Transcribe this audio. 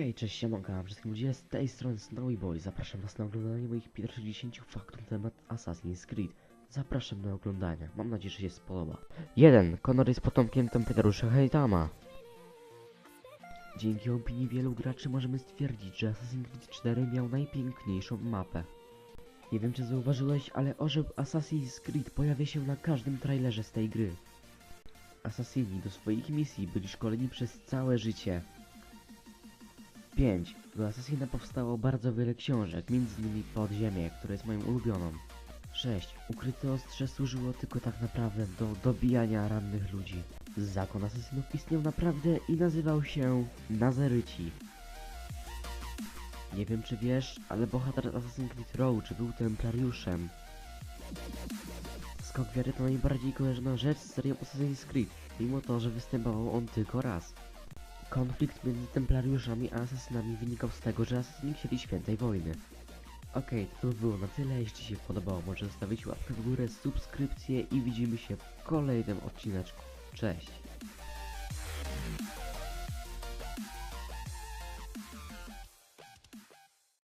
Hej, cześć, siemanka, wszystkim ludzie, z tej strony Snowy Boy. Zapraszam was na oglądanie moich pierwszych 10 faktów na temat Assassin's Creed. Zapraszam do oglądania, mam nadzieję, że się spodoba. 1. Connor jest potomkiem templariusza Heitama. Dzięki opinii wielu graczy możemy stwierdzić, że Assassin's Creed 4 miał najpiękniejszą mapę. Nie wiem czy zauważyłeś, ale orzeł Assassin's Creed pojawia się na każdym trailerze z tej gry. Assassini do swoich misji byli szkoleni przez całe życie. 5. Do Assassina powstało bardzo wiele książek, m.in. Podziemie, które jest moją ulubioną. 6. Ukryte ostrze służyło tylko tak naprawdę do dobijania rannych ludzi. Zakon asesinów istniał naprawdę i nazywał się Nazaryci. Nie wiem czy wiesz, ale bohater Assassin's Creed Roach był templariuszem. Skok wiary to najbardziej kojarzona rzecz z serią Assassin's Creed, mimo to, że występował on tylko raz. Konflikt między templariuszami a asasynami wynikał z tego, że asasyni chcieli świętej wojny. Okej, to by było na tyle, jeśli się podobało, może zostawić łapkę w górę, subskrypcję i widzimy się w kolejnym odcineczku. Cześć!